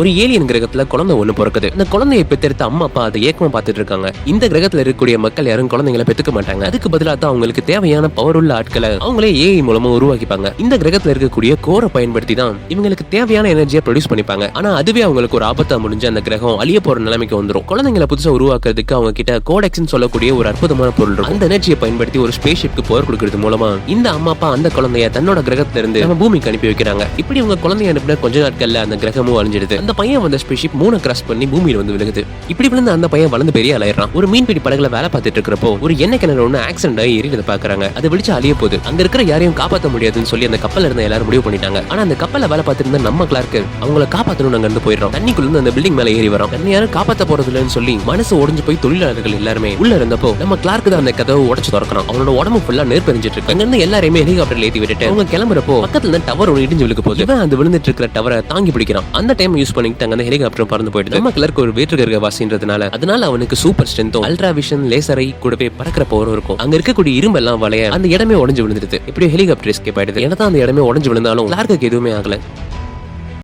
ஒரு ஏலியன் கிரகத்துல குழந்தை ஒண்ணு பிறக்குது. அந்த குழந்தையை பெற்றெடுத்த அம்மா அப்பா அதை ஏக்கமா பாத்துட்டு இருக்காங்க. இந்த கிரகத்துல இருக்கக்கூடிய மக்கள் யாரும் குழந்தைங்களை பெத்துக்க மாட்டாங்க. அதுக்கு பதிலாக தான் அவங்களுக்கு தேவையான பவர் உள்ள ஆட்களை அவங்களே ஏஐ மூலமா உருவாக்கிப்பாங்க. இந்த கிரகத்துல இருக்கக்கூடிய கோரை பயன்படுத்தி தான் இவங்களுக்கு தேவையான எனர்ஜியை ப்ரொடியூஸ் பண்ணிப்பாங்க. ஆனா அதுவே அவங்களுக்கு ஒரு ஆபத்தா முடிஞ்சு அந்த கிரகம் அழிய போற நிலைமைக்கு வந்துடும் குழந்தைங்களை புதுசா உருவாக்குறதுக்கு அவங்க கிட்ட கோடெக்ஸ்னு சொல்லக்கூடிய ஒரு அற்புதமான பொருள் இருக்கும். அந்த எனர்ஜியை பயன்படுத்தி ஒரு ஸ்பேஸ் ஷிப்க்கு பவர் கொடுக்கறது மூலமா இந்த அம்மா அப்பா அந்த குழந்தைய தன்னோட கிரகத்துல இருந்து நம்ம பூமிக்கு அனுப்பி வைக்கிறாங்க. இப்படி அவங்க குழந்தைய அனுப்பின கொஞ்ச நாட்கள்ல அந்த கிரகமும் அழிஞ்சிடுது. அந்த பையன் வந்த ஸ்பேஷிப் மூணு கிராஸ் பண்ணி பூமியில வந்து விழுகுது. இப்படி விழுந்த அந்த பையன் வளர்ந்து பெரிய அலையிறான் ஒரு மீன்பிடி படகுல வேலை பார்த்துட்டு இருக்கிறப்போ ஒரு எண்ணெய் கிணறு ஒண்ணு ஆக்சிடென்ட் ஆகி எரிஞ்சதை பாக்குறாங்க அது விழிச்சு அழிய போகுது. அங்க இருக்கிற யாரையும் காப்பாற்ற முடியாதுன்னு சொல்லி அந்த கப்பல்ல இருந்த எல்லாரும் முடிவு பண்ணிட்டாங்க. ஆனா அந்த கப்பல வேலை பார்த்துருந்த நம்ம கிளார்க்கு அவங்கள காப்பாத்தணும் அங்க இருந்து போயிடும் தண்ணிக்குள்ள இருந்து அந்த பில்டிங் மேல ஏறி வரோம். தண்ணி யாரும் காப்பாற்ற போறது இல்லைன்னு சொல்லி மனசு உடஞ்சு போய் தொழிலாளர்கள் எல்லாருமே உள்ள இருந்தப்போ நம்ம கிளார்க்கு தான் அந்த கதவை உடச்சு திறக்கணும். அவனோட உடம்பு ஃபுல்லா நெருப்பெரிஞ்சிட்டு இருக்கு. அங்க இருந்து எல்லாரையுமே ஹெலிகாப்டர்ல ஏத்தி விட்டுட்டு அவங்க கிளம்புறப்போ பக்கத்துல இருந்து டவர் ஒன்று இடிஞ்சு விழுக்க போகுது. இவன் அந்த விழுந்துட்டு இருக்கிற டவரை தாங்கி பிடிக்கிறான். அந்த டைம் யூஸ் பண்ணிட்டு அந்த ஹெலிகாப்டர் பறந்து போயிட்டு நம்ம கிளர்க்கு ஒரு வேற்றுகிற வாசின்றதுனால அதனால அவனுக்கு சூப்பர் ஸ்ட்ரென்த்தும் அல்ட்ரா விஷன் லேசரை கூடவே பறக்கிற பவரும் இருக்கும். அங்க இருக்கக்கூடிய இரும்பெல்லாம் வளைய அந்த இடமே உடஞ்சு விழுந்துருது எப்படியோ ஹெலிகாப்டர் எஸ்கேப் ஆயிடுது. என்னதான் அந்த இடமே உடஞ்சு விழுந்தாலும் கிளார்க்கு எதுவுமே ஆகல.